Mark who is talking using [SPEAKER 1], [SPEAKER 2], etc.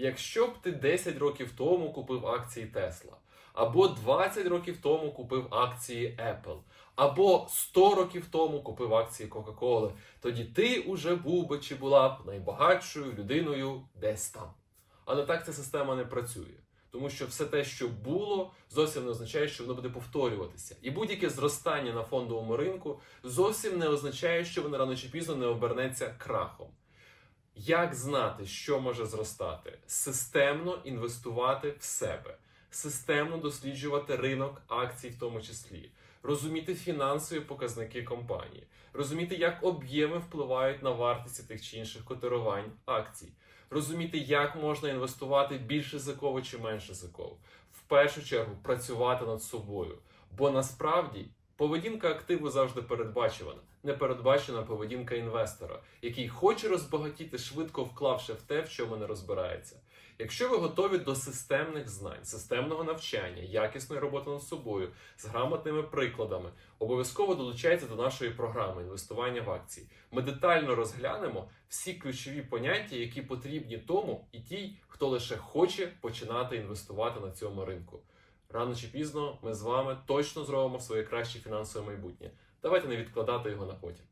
[SPEAKER 1] Якщо б ти 10 років тому купив акції Tesla, або 20 років тому купив акції Apple, або 100 років тому купив акції Coca-Cola, тоді ти уже був би чи була б найбагатшою людиною десь там. Але так ця система не працює. Тому що все те, що було, зовсім не означає, що воно буде повторюватися. І будь-яке зростання на фондовому ринку зовсім не означає, що воно рано чи пізно не обернеться крахом. Як знати, що може зростати? Системно інвестувати в себе, системно досліджувати ринок акцій, в тому числі, розуміти фінансові показники компанії, розуміти, як об'єми впливають на вартість тих чи інших котирувань акцій, розуміти, як можна інвестувати більш ризиково чи менш ризиково. В першу чергу працювати над собою. Бо насправді поведінка активу завжди передбачувана, непередбачена поведінка інвестора, який хоче розбагатіти, швидко вклавши в те, в чому не розбирається. Якщо ви готові до системних знань, системного навчання, якісної роботи над собою, з грамотними прикладами, обов'язково долучайтеся до нашої програми інвестування в акції. Ми детально розглянемо всі ключові поняття, які потрібні тому і тій, хто лише хоче починати інвестувати на цьому ринку. Рано чи пізно ми з вами точно зробимо своє краще фінансове майбутнє. Давайте не відкладати його на потім.